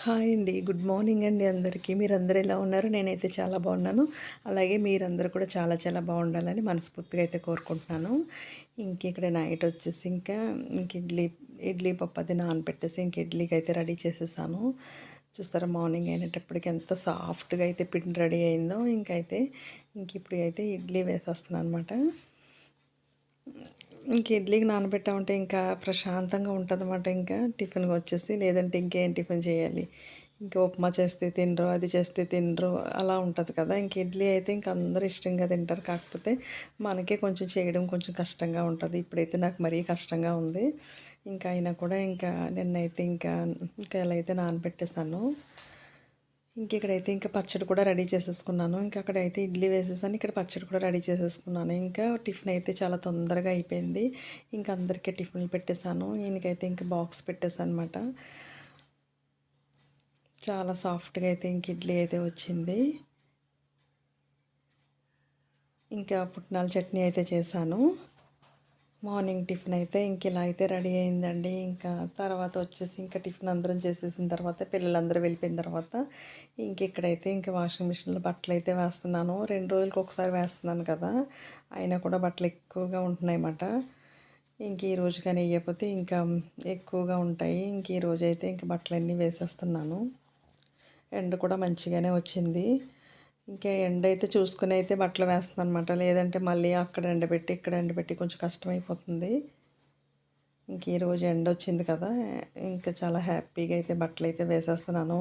Hi అండి. Good morning అండి అందరికీ. మీరందరూ ఎలా ఉన్నారు? నేనైతే చాలా బాగున్నాను. అలాగే మీరందరూ కూడా చాలా చాలా బాగుండాలని మనస్ఫూర్తిగా అయితే కోరుకుంటున్నాను. ఇంక ఇక్కడ నైట్ వచ్చేసి ఇంకా ఇంక ఇడ్లీ ఇడ్లీ పప్పు అది నానబెట్టేసి ఇంక ఇడ్లీకి అయితే రెడీ చేసేసాను. చూస్తారా మార్నింగ్ అయినటప్పటికి ఎంత సాఫ్ట్గా అయితే పిండి రెడీ అయిందో ఇంకైతే ఇంక ఇప్పుడు అయితే ఇడ్లీ వేసేస్తున్నాను అనమాట ఇంక ఇడ్లీకి నానబెట్టామంటే ఇంకా ప్రశాంతంగా ఉంటుందన్నమాట. ఇంకా టిఫిన్కి వచ్చేసి లేదంటే ఇంకేం టిఫిన్ చేయాలి? ఇంకా ఉప్మా చేస్తే తినరు అది చేస్తే తినరు అలా ఉంటుంది కదా. ఇంక ఇడ్లీ అయితే ఇంక అందరూ ఇష్టంగా తింటారు. కాకపోతే మనకే కొంచెం చేయడం కొంచెం కష్టంగా ఉంటుంది. ఇప్పుడైతే నాకు మరీ కష్టంగా ఉంది. ఇంకా అయినా కూడా ఇంకా నిన్నైతే ఇంకా ఇంకా ఎలా అయితే నానబెట్టేశాను. ఇంక ఇక్కడైతే ఇంకా పచ్చడి కూడా రెడీ చేసేసుకున్నాను. ఇంకా అక్కడైతే ఇడ్లీ వేసేసాను. ఇక్కడ పచ్చడి కూడా రెడీ చేసేసుకున్నాను. ఇంకా టిఫిన్ అయితే చాలా తొందరగా అయిపోయింది. ఇంకా అందరికీ టిఫిన్లు పెట్టేశాను. ఈయనకైతే ఇంకా బాక్స్ పెట్టేశాను అనమాట చాలా సాఫ్ట్గా అయితే ఇంక ఇడ్లీ అయితే వచ్చింది. ఇంకా పుట్నాల చట్నీ అయితే చేశాను. మార్నింగ్ టిఫిన్ అయితే ఇంక ఇలా అయితే రెడీ అయిందండి. ఇంకా తర్వాత వచ్చేసి ఇంకా టిఫిన్ అందరం చేసేసిన తర్వాత పిల్లలందరూ వెళ్ళిపోయిన తర్వాత ఇంక ఇక్కడైతే ఇంకా వాషింగ్ మిషన్లో బట్టలు అయితే వేస్తున్నాను. రెండు రోజులకి ఒకసారి వేస్తున్నాను కదా అయినా కూడా బట్టలు ఎక్కువగా ఉంటున్నాయి అన్నమాట ఇంక ఈ రోజు కానీ వేయకపోతే ఇంకా ఎక్కువగా ఉంటాయి. ఇంక ఈ రోజు అయితే ఇంక బట్టలన్నీ వేసేస్తున్నాను. ఎండ కూడా మంచిగానే వచ్చింది. ఇంకా ఎండ అయితే చూసుకుని అయితే బట్టలు వేస్తుంది అనమాట లేదంటే మళ్ళీ అక్కడ ఎండబెట్టి ఇక్కడ ఎండబెట్టి కొంచెం కష్టమైపోతుంది. ఇంక ఈరోజు ఎండ వచ్చింది కదా ఇంకా చాలా హ్యాపీగా అయితే బట్టలు అయితే వేసేస్తున్నాను.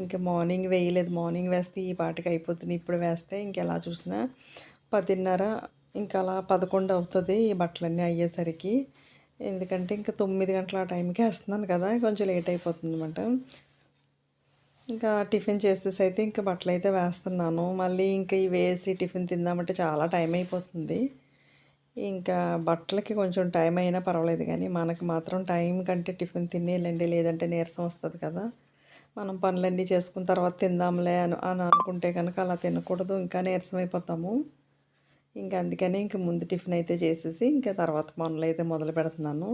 ఇంకా మార్నింగ్ వేయలేదు. మార్నింగ్ వేస్తే ఈ పాటికి అయిపోతుంది. ఇప్పుడు వేస్తే ఇంకెలా చూసినా పదిన్నర ఇంకా అలా పదకొండు అవుతుంది ఈ బట్టలన్నీ అయ్యేసరికి. ఎందుకంటే ఇంకా తొమ్మిది గంటల ఆ టైంకి వేస్తున్నాను కదా కొంచెం లేట్ అయిపోతుంది అనమాట ఇంకా టిఫిన్ చేసేసి అయితే ఇంకా బట్టలు అయితే వేస్తున్నాను. మళ్ళీ ఇంకా ఇవి వేసి టిఫిన్ తిందామంటే చాలా టైం అయిపోతుంది. ఇంకా బట్టలకి కొంచెం టైం అయినా పర్వాలేదు కానీ మనకి మాత్రం టైం కంటే టిఫిన్ తినేయాలండి లేదంటే నీరసం వస్తుంది కదా. మనం పనులన్నీ చేసుకున్న తర్వాత తిందాంలే అని అని అనుకుంటే కనుక అలా తినకూడదు ఇంకా నీరసం అయిపోతాము. ఇంకా అందుకని ఇంక ముందు టిఫిన్ అయితే చేసేసి ఇంకా తర్వాత పనులు అయితే మొదలు పెడుతున్నాను.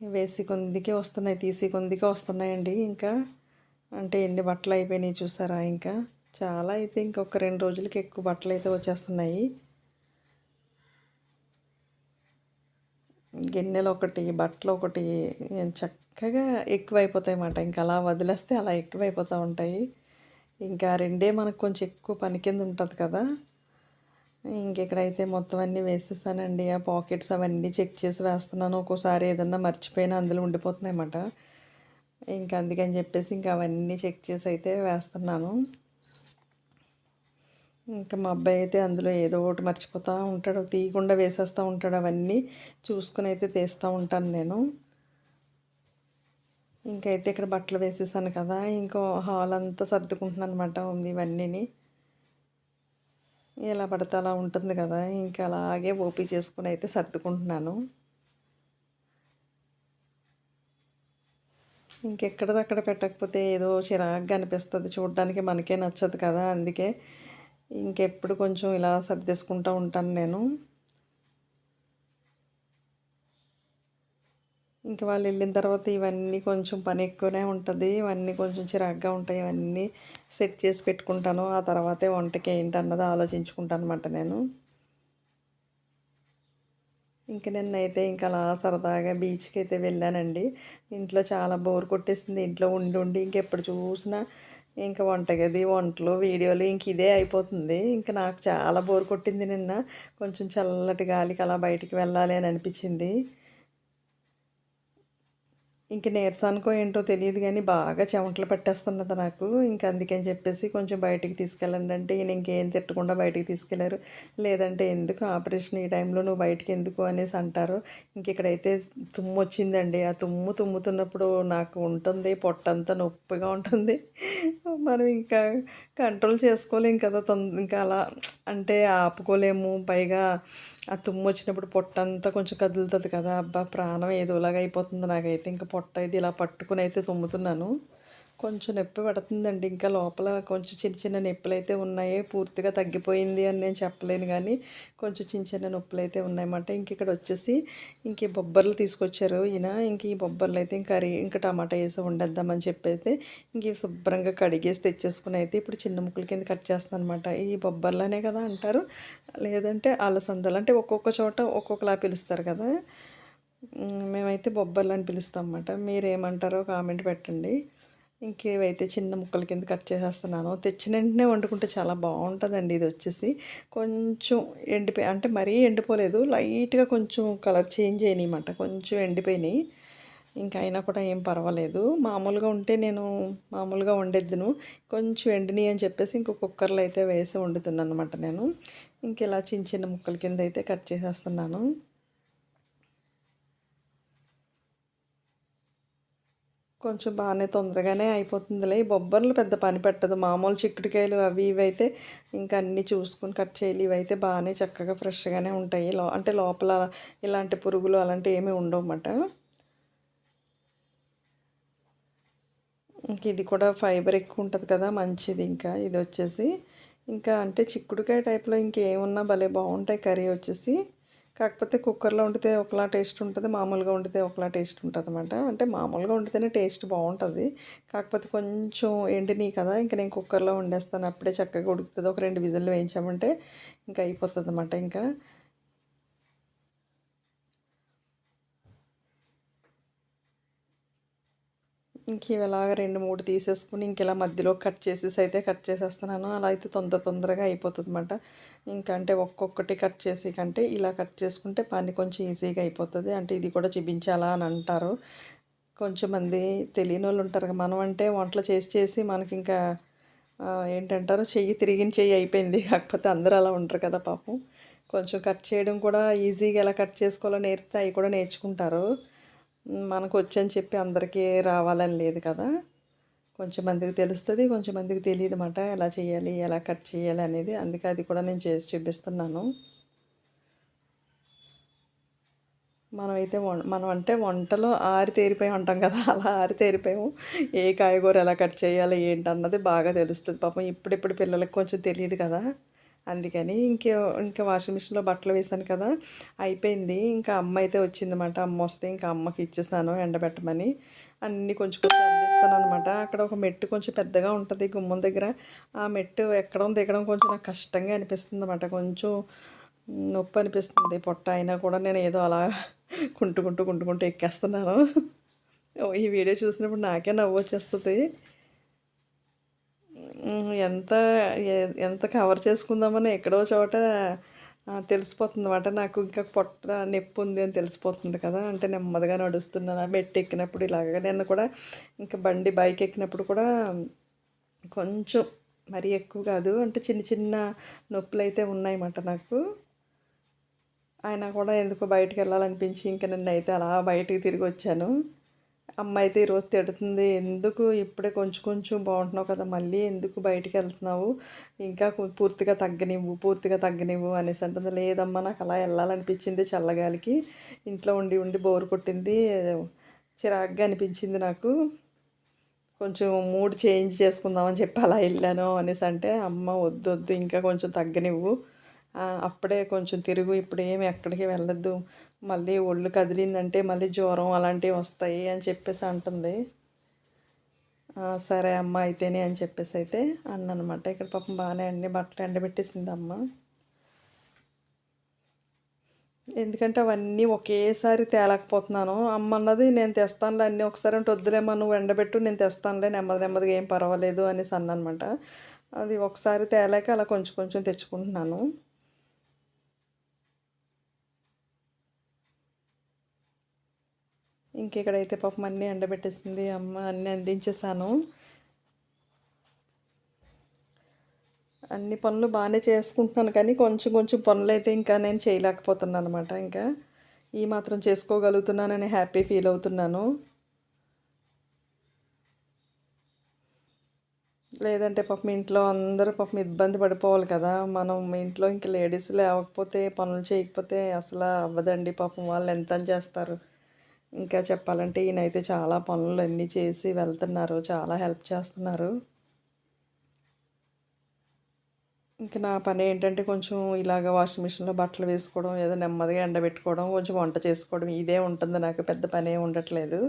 వేసి కొందికే వస్తున్నాయి తీసి కొందికే వస్తున్నాయండి ఇంకా. అంటే ఎన్ని బట్టలు అయిపోయినాయి చూసారా ఇంకా. చాలా అయితే ఇంకొక రెండు రోజులకి ఎక్కువ బట్టలు అయితే వచ్చేస్తున్నాయి. గిన్నెలు ఒకటి బట్టలు ఒకటి చక్కగా ఎక్కువైపోతాయి అన్నమాట. ఇంకా అలా వదిలేస్తే అలా ఎక్కువైపోతూ ఉంటాయి. ఇంకా రెండే మనకు కొంచెం ఎక్కువ పని కింద ఉంటుంది కదా. ఇంకెక్కడైతే మొత్తం అన్నీ వేసేసానండి ఆ పాకెట్స్ అవన్నీ చెక్ చేసి వేస్తున్నాను. ఒక్కోసారి ఏదన్నా మర్చిపోయినా అందులో ఉండిపోతున్నాయన్నమాట. ఇంకా అందుకని చెప్పేసి ఇంకా అవన్నీ చెక్ చేసి అయితే వేస్తున్నాను. ఇంకా మా అబ్బాయి అయితే అందులో ఏదో ఒకటి మర్చిపోతూ ఉంటాడు తీయకుండా వేసేస్తూ ఉంటాడు అవన్నీ చూసుకుని అయితే తీస్తూ ఉంటాను నేను. ఇంకైతే ఇక్కడ బట్టలు వేసేసాను కదా ఇంకో హాల్ అంతా సర్దుకుంటున్నాను అనమాట ఉంది ఇవన్నీని. ఎలా పడితే అలా ఉంటుంది కదా. ఇంకా అలాగే ఓపీ చేసుకుని అయితే సర్దుకుంటున్నాను. ఇంకెక్కడదక్కడ పెట్టకపోతే ఏదో చిరాగ్గా అనిపిస్తుంది. చూడడానికి మనకే నచ్చదు కదా. అందుకే ఇంకెప్పుడు కొంచెం ఇలా సర్దేసుకుంటూ ఉంటాను నేను. ఇంకా వాళ్ళు వెళ్ళిన తర్వాత ఇవన్నీ కొంచెం పని ఎక్కువనే ఉంటుంది. ఇవన్నీ కొంచెం చిరాగ్గా ఉంటాయి. ఇవన్నీ సెట్ చేసి పెట్టుకుంటాను. ఆ తర్వాతే వంటకి ఏంటన్నది ఆలోచించుకుంటాను అనమాట నేను. ఇంక నిన్నైతే ఇంకా అలా సరదాగా బీచ్కి అయితే వెళ్ళానండి. ఇంట్లో చాలా బోర్ కొట్టేసింది. ఇంట్లో ఉండి ఉండి ఇంకెప్పుడు చూసినా ఇంకా వంటగది వంటలు వీడియోలు ఇంక ఇదే అయిపోతుంది. ఇంకా నాకు చాలా బోర్ కొట్టింది నిన్న. కొంచెం చల్లటి గాలికి అలా బయటికి వెళ్ళాలి అని అనిపించింది. ఇంక నీరసానికో ఏంటో తెలియదు కానీ బాగా చెమటలు పట్టేస్తున్నది నాకు. ఇంకా అందుకని చెప్పేసి కొంచెం బయటికి తీసుకెళ్ళండి అంటే ఈయన ఇంకేం తిట్టకుండా బయటికి తీసుకెళ్ళారు. లేదంటే ఎందుకు ఆపరేషన్ ఈ టైంలో నువ్వు బయటికి ఎందుకు అనేసి అంటారు. ఇంక ఇక్కడైతే తుమ్ము వచ్చిందండి ఆ తుమ్ము తుమ్ముతున్నప్పుడు నాకు ఉంటుంది పొట్టంతా నొప్పిగా ఉంటుంది. మనం ఇంకా కంట్రోల్ చేసుకోలేం కదా తొంద ఇంకా అలా అంటే ఆపుకోలేము. పైగా ఆ తుమ్ము వచ్చినప్పుడు పొట్టంతా కొంచెం కదులుతుంది కదా. అబ్బా ప్రాణం ఏదోలాగా అయిపోతుంది నాకైతే. ఇంకా పొట్ట ఇది ఇలా పట్టుకుని అయితే తుమ్ముతున్నాను. కొంచెం నొప్పి పడుతుందండి. ఇంకా లోపల కొంచెం చిన్న చిన్న నొప్పులు అయితే ఉన్నాయి. పూర్తిగా తగ్గిపోయింది అని నేను చెప్పలేను కానీ కొంచెం చిన్న చిన్న నొప్పులు అయితే ఉన్నాయన్నమాట. ఇంక ఇక్కడ వచ్చేసి ఇంక బొబ్బర్లు తీసుకొచ్చారు ఈయన. ఇంక ఈ బొబ్బర్లు అయితే ఇంకా కర్రీ ఇంకా టమాటా వేసి వండేద్దామని చెప్పి అయితే ఇంక శుభ్రంగా కడిగేసి తెచ్చేసుకుని అయితే ఇప్పుడు చిన్న ముక్కల కింద కట్ చేస్తాను అనమాట ఈ బొబ్బర్లనే కదా అంటారు. లేదంటే అలసందలు. అంటే ఒక్కొక్క చోట ఒక్కొక్కలా పిలుస్తారు కదా. మేమైతే బొబ్బర్లు అని పిలుస్తాం అన్నమాట మీరేమంటారో కామెంట్ పెట్టండి. ఇంకేవైతే చిన్న ముక్కల కింద కట్ చేసేస్తున్నాను తెచ్చిన వెంటనే వండుకుంటే చాలా బాగుంటుందండి ఇది వచ్చేసి. కొంచెం ఎండిపోయి అంటే మరీ ఎండిపోలేదు లైట్గా కొంచెం కలర్ చేంజ్ అయినాయి అన్నమాట కొంచెం ఎండిపోయినాయి. ఇంకా అయినా కూడా ఏం పర్వాలేదు. మామూలుగా ఉంటే నేను మామూలుగా వండేద్దును. కొంచెం ఎండినాయి అని చెప్పేసి ఇంకో కుక్కర్లో అయితే వేసి వండుతున్నాను అనమాట నేను. ఇంక ఇలా చిన్న చిన్న ముక్కల కింద అయితే కట్ చేసేస్తున్నాను. కొంచెం బాగానే తొందరగానే అయిపోతుందిలే. ఈ బొబ్బర్లు పెద్ద పని పెట్టదు. మామూలు చిక్కుడుకాయలు అవి ఇవి అయితే ఇంకా అన్నీ చూసుకొని కట్ చేయాలి. ఇవైతే బాగానే చక్కగా ఫ్రెష్గానే ఉంటాయి. లో అంటే లోపల ఇలాంటి పురుగులు అలాంటివి ఏమీ ఉండవన్నమాట. ఇంక ఇది కూడా ఫైబర్ ఎక్కువ ఉంటుంది కదా మంచిది ఇంకా. ఇది వచ్చేసి ఇంకా అంటే చిక్కుడుకాయ టైప్లో ఇంకేమున్నా భలే బాగుంటాయి. కర్రీ వచ్చేసి కాకపోతే కుక్కర్లో వండితే ఒకలా టేస్ట్ ఉంటుంది మామూలుగా వండితే ఒకలా టేస్ట్ ఉంటుంది అనమాట అంటే మామూలుగా వండితేనే టేస్ట్ బాగుంటుంది కాకపోతే కొంచెం ఎండినాయి కదా ఇంకా నేను కుక్కర్లో వండేస్తాను. అప్పుడే చక్కగా ఉడుకుతుంది. ఒక రెండు విజిల్ వేయించామంటే ఇంకా అయిపోతుంది అనమాట ఇంకా. ఇంక ఇలాగ రెండు మూడు తీసేసుకుని ఇంక ఇలా మధ్యలో కట్ చేసేసి అయితే కట్ చేసేస్తున్నాను. అలా అయితే తొందర తొందరగా అయిపోతుంది అనమాట ఇంకా అంటే ఒక్కొక్కటి కట్ చేసి కంటే ఇలా కట్ చేసుకుంటే పని కొంచెం ఈజీగా అయిపోతుంది. అంటే ఇది కూడా చూపించాలా అని అంటారు. కొంచెం మంది తెలియని వాళ్ళు ఉంటారు కదా. మనం అంటే వంటలు చేసి చేసి మనకి ఇంకా ఏంటంటారు? చెయ్యి తిరిగిన చెయ్యి అయిపోయింది. కాకపోతే అందరూ అలా ఉంటారు కదా పాపం. కొంచెం కట్ చేయడం కూడా ఈజీగా ఎలా కట్ చేసుకోవాలో నేర్పితే అవి కూడా నేర్చుకుంటారు. మనకు వచ్చని చెప్పి అందరికీ రావాలని లేదు కదా. కొంచెం మందికి తెలుస్తుంది కొంచెం మందికి తెలియదు అన్నమాట ఎలా చేయాలి ఎలా కట్ చేయాలి అనేది. అందుకే అది కూడా నేను చేసి చూపిస్తున్నాను. మనమైతే వం మనం అంటే వంటలో ఆరి తేరిపోయి ఉంటాం కదా. అలా ఆరి తేరిపోయాము. ఏ కాయగూర ఎలా కట్ చేయాలి ఏంటన్నది బాగా తెలుస్తుంది. పాపం ఇప్పుడిప్పుడు పిల్లలకి కొంచెం తెలియదు కదా. అందుకని ఇంకే ఇంకా వాషింగ్ మిషన్లో బట్టలు వేసాను కదా అయిపోయింది. ఇంకా అమ్మ అయితే వచ్చిందన్నమాట అమ్మ వస్తే ఇంకా అమ్మకి ఇచ్చేసాను ఎండబెట్టమని. అన్నీ కొంచెం కొంచెం అందిస్తాను అనమాట అక్కడ ఒక మెట్టు కొంచెం పెద్దగా ఉంటుంది గుమ్మం దగ్గర. ఆ మెట్టు ఎక్కడం దిగడం కొంచెం నాకు కష్టంగా అనిపిస్తుంది అనమాట కొంచెం నొప్పి అనిపిస్తుంది. పొట్ట అయినా కూడా నేను ఏదో అలా కుంటుకుంటూ కుంటుకుంటూ ఎక్కేస్తున్నాను. ఈ వీడియో చూసినప్పుడు నాకే నవ్వు వచ్చేస్తుంది. ఎంత ఎంత కవర్ చేసుకుందామని ఎక్కడో చోట తెలిసిపోతుంది అనమాట నాకు ఇంకా పొట్ట నొప్పి ఉంది అని తెలిసిపోతుంది కదా. అంటే నెమ్మదిగా నడుస్తున్నాను. ఆ మెట్టు ఎక్కినప్పుడు ఇలాగ. నేను కూడా ఇంకా బండి బైక్ ఎక్కినప్పుడు కూడా కొంచెం మరీ ఎక్కువ కాదు. అంటే చిన్న చిన్న నొప్పులు అయితే ఉన్నాయన్నమాట నాకు. ఆయన కూడా ఎందుకో బయటకు వెళ్ళాలనిపించి ఇంకా నన్ను అయితే అలా బయటికి తిరిగి వచ్చాను. అమ్మ అయితే ఈరోజు తిడుతుంది. ఎందుకు? ఇప్పుడే కొంచెం కొంచెం బాగుంటున్నావు కదా మళ్ళీ. ఎందుకు బయటికి వెళ్తున్నావు? ఇంకా పూర్తిగా తగ్గనివ్వు పూర్తిగా తగ్గనివ్వు అనేసి అంటుంది. లేదమ్మా నాకు అలా వెళ్ళాలనిపించింది చల్లగాలికి. ఇంట్లో ఉండి ఉండి బోరు కొట్టింది. చిరాగ్గా అనిపించింది నాకు. కొంచెం మూడ్ చేంజ్ చేసుకుందామని చెప్పి అలా వెళ్ళాను అనేసి అంటే అమ్మ వద్దు వద్దు ఇంకా కొంచెం తగ్గనివ్వు. అప్పుడే కొంచెం తిరుగు. ఇప్పుడు ఏమి ఎక్కడికి వెళ్ళొద్దు. మళ్ళీ ఒళ్ళు కదిలిందంటే మళ్ళీ జ్వరం అలాంటివి వస్తాయి అని చెప్పేసి అంటుంది. సరే అమ్మ అయితేనే అని చెప్పేసి అయితే అన్నమాట. ఇక్కడ పాపం బాగానే అన్ని బట్టలు ఎండబెట్టేసింది అమ్మ ఎందుకంటే అవన్నీ ఒకేసారి తేలేకపోతున్నాను. అమ్మ అన్నది నేను తెస్తానులే అన్నీ ఒకసారి అంటే వద్దులేమో నువ్వు ఎండబెట్టు నేను తెస్తానులే నెమ్మది నెమ్మదిగా ఏం పర్వాలేదు అనేసి అన్నమాట. అది ఒకసారి తేలేక అలా కొంచెం కొంచెం తెచ్చుకుంటున్నాను. ఇంకెక్కడైతే పాపం అన్నీ ఎండబెట్టేసింది అమ్మ అన్నీ అందించేసాను అన్ని పనులు బాగానే చేసుకుంటున్నాను కానీ కొంచెం కొంచెం పనులు అయితే ఇంకా నేను చేయలేకపోతున్నాను అనమాట ఇంకా ఈ మాత్రం చేసుకోగలుగుతున్నానని హ్యాపీ ఫీల్ అవుతున్నాను. లేదంటే పాపం ఇంట్లో అందరూ పాపం ఇబ్బంది పడిపోవాలి కదా. మనం ఇంట్లో ఇంక లేడీస్ లేవకపోతే పనులు చేయకపోతే అసలు అవ్వదండి పాపం వాళ్ళు ఎంత అని చేస్తారు. ఇంకా చెప్పాలంటే ఈయనైతే చాలా పనులు అన్నీ చేసి వెళ్తున్నారు. చాలా హెల్ప్ చేస్తున్నారు. ఇంకా నా పని ఏంటంటే కొంచెం ఇలాగ వాషింగ్ మిషన్లో బట్టలు వేసుకోవడం ఏదో నెమ్మదిగా ఎండబెట్టుకోవడం కొంచెం వంట చేసుకోవడం ఇదే ఉంటుంది. నాకు పెద్ద పని ఏమి ఉండట్లేదు.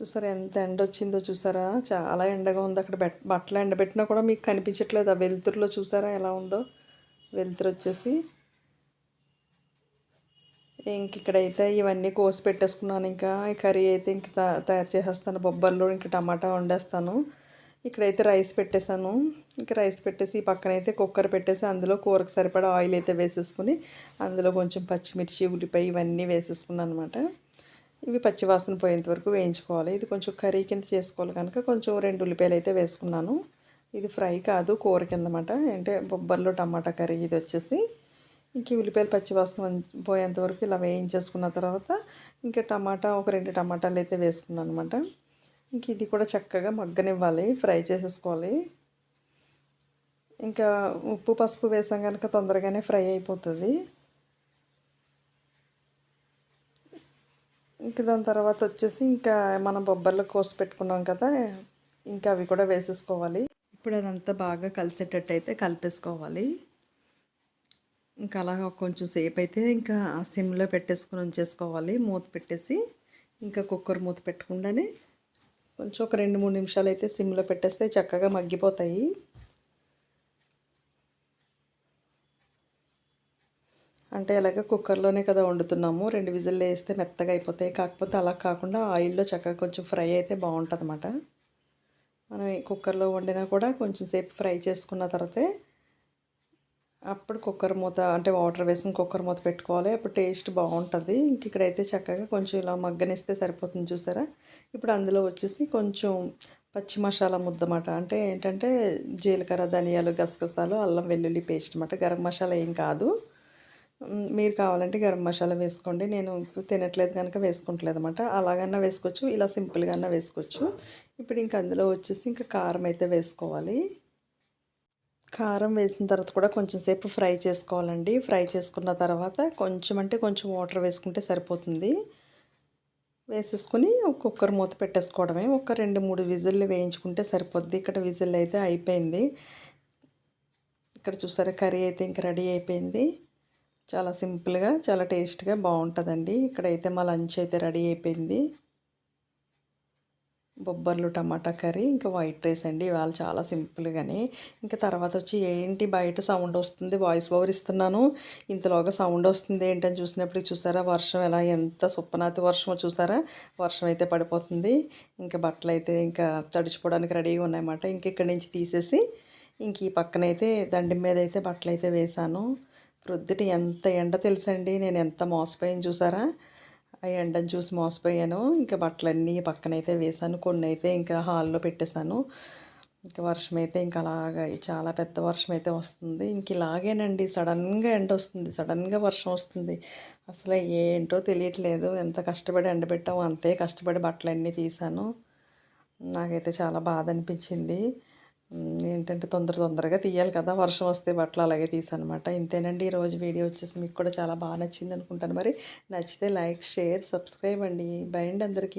చూసారా ఎంత ఎండ వచ్చిందో చూసారా? చాలా ఎండగా ఉంది. అక్కడ బెట్ బట్టలు ఎండబెట్టినా కూడా మీకు కనిపించట్లేదు. ఆ వెలుతురులో చూసారా ఎలా ఉందో? వెలుతురు వచ్చేసి. ఇంక ఇక్కడైతే ఇవన్నీ కోసి పెట్టేసుకున్నాను. ఇంకా ఈ కర్రీ అయితే ఇంక తయారు చేసేస్తాను. బొబ్బర్లో ఇంక టమాటా వండేస్తాను. ఇక్కడైతే రైస్ పెట్టేశాను. ఇంక రైస్ పెట్టేసి ఈ పక్కన అయితే కుక్కర్ పెట్టేసి అందులో కూరకు సరిపడా ఆయిల్ అయితే వేసేసుకుని అందులో కొంచెం పచ్చిమిర్చి ఉల్లిపాయ ఇవన్నీ వేసేసుకున్నాను అనమాట ఇవి పచ్చివాసన పోయేంత వరకు వేయించుకోవాలి. ఇది కొంచెం కర్రీ కింద చేసుకోవాలి కనుక కొంచెం రెండు ఉల్లిపాయలు అయితే వేసుకున్నాను. ఇది ఫ్రై కాదు కూర కింద అంటే బొబ్బర్లు టమాటా కర్రీ ఇది వచ్చేసి. ఇంక ఉల్లిపాయలు పచ్చివాసన పోయేంత వరకు ఇలా వేయించేసుకున్న తర్వాత ఇంకా టమాటా ఒక రెండు టమాటాలు అయితే వేసుకున్నాను అనమాట ఇంక ఇది కూడా చక్కగా మగ్గనివ్వాలి ఫ్రై చేసేసుకోవాలి. ఇంకా ఉప్పు పసుపు వేసాం కనుక తొందరగానే ఫ్రై అయిపోతుంది. ఇంకా దాని తర్వాత వచ్చేసి ఇంకా మనం బొబ్బర్లు కోసి పెట్టుకున్నాం కదా ఇంకా అవి కూడా వేసేసుకోవాలి. ఇప్పుడు అదంతా బాగా కలిసేటట్టు అయితే కలిపేసుకోవాలి. ఇంకా అలాగా కొంచెం సేపు అయితే ఇంకా సిమ్లో పెట్టేసుకుని ఉంచేసుకోవాలి. మూత పెట్టేసి ఇంకా కుక్కర్ మూత పెట్టకుండానే కొంచెం ఒక రెండు మూడు నిమిషాలు అయితే సిమ్లో పెట్టేస్తే చక్కగా మగ్గిపోతాయి. అంటే ఎలాగ కుక్కర్లోనే కదా వండుతున్నాము. రెండు విజిల్లు వేస్తే మెత్తగా అయిపోతాయి. కాకపోతే అలా కాకుండా ఆయిల్లో చక్కగా కొంచెం ఫ్రై అయితే బాగుంటుంది అన్నమాట మనం కుక్కర్లో వండినా కూడా కొంచెం సేపు ఫ్రై చేసుకున్న తర్వాతే అప్పుడు కుక్కర్ మూత అంటే వాటర్ వేసుకుని కుక్కర్ మూత పెట్టుకోవాలి. అప్పుడు టేస్ట్ బాగుంటుంది. ఇంక ఇక్కడైతే చక్కగా కొంచెం ఇలా మగ్గనిస్తే సరిపోతుంది చూసారా? ఇప్పుడు అందులో వచ్చేసి కొంచెం పచ్చి మసాలా ముద్దమాట. అంటే ఏంటంటే జీలకర్ర ధనియాలు గసగసాలు అల్లం వెల్లుల్లి పేస్ట్ అనమాట గరం మసాలా ఏం కాదు. మీరు కావాలంటే గరం మసాలా వేసుకోండి. నేను తినట్లేదు కనుక వేసుకుంటలేదు అనమాట అలాగన్నా వేసుకోవచ్చు. ఇలా సింపుల్గా వేసుకోవచ్చు. ఇప్పుడు ఇంక అందులో వచ్చేసి ఇంకా కారం అయితే వేసుకోవాలి. కారం వేసిన తర్వాత కూడా కొంచెం సేపు ఫ్రై చేసుకోవాలండి. ఫ్రై చేసుకున్న తర్వాత కొంచెం అంటే కొంచెం వాటర్ వేసుకుంటే సరిపోతుంది. వేసేసుకుని కుక్కర్ మూత పెట్టేసుకోవడమే. ఒక రెండు మూడు విజిల్లు వేయించుకుంటే సరిపోద్ది. ఇక్కడ విజిల్ అయితే అయిపోయింది. ఇక్కడ చూసారా కర్రీ అయితే ఇంకా రెడీ అయిపోయింది. చాలా సింపుల్గా చాలా టేస్ట్గా బాగుంటుందండి. ఇక్కడైతే మా లంచ్ అయితే రెడీ అయిపోయింది. బొబ్బర్లు టమాటా కర్రీ ఇంకా వైట్ రైస్ అండి. ఇవాళ చాలా సింపుల్గానే ఇంకా తర్వాత వచ్చి ఏంటి బయట సౌండ్ వస్తుంది? వాయిస్ ఓవర్ ఇస్తున్నాను. ఇంతలోగా సౌండ్ వస్తుంది ఏంటని చూసినప్పుడు చూసారా? వర్షం ఎలా ఎంత సుప్పనాతి వర్షం చూసారా? వర్షం అయితే పడిపోతుంది. ఇంకా బట్టలు అయితే ఇంకా తడిచిపోవడానికి రెడీగా ఉన్నాయన్నమాట. ఇంక ఇక్కడి నుంచి తీసేసి ఇంక ఈ పక్కనైతే దండి మీద అయితే బట్టలు అయితే వేసాను ప్రొద్దుటి ఎంత ఎండ తెలుసండి? నేను ఎంత మోసపోయింది చూసారా? ఆ ఎండను చూసి మోసపోయాను. ఇంకా బట్టలన్నీ పక్కనైతే వేసాను కొన్ని అయితే ఇంకా హాల్లో పెట్టేశాను. ఇంకా వర్షం అయితే ఇంకా అలాగా చాలా పెద్ద వర్షం అయితే వస్తుంది. ఇంక ఇలాగేనండి. సడన్గా ఎండ వస్తుంది. సడన్గా వర్షం వస్తుంది. అసలు ఏంటో తెలియట్లేదు. ఎంత కష్టపడి ఎండబెట్టామో అంతే కష్టపడి బట్టలన్నీ తీసాను నాకైతే చాలా బాధ అనిపించింది. ఏంటంటే తొందర తొందరగా తీయాలి కదా. వర్షం వస్తే బట్టలు అలాగే తీసానమాట. ఇంతేనండి. ఈరోజు వీడియో వచ్చేసి మీకు కూడా చాలా బాగా నచ్చింది అనుకుంటాను. మరి నచ్చితే లైక్ షేర్ సబ్స్క్రైబ్ అండి. బై అండి అందరికీ.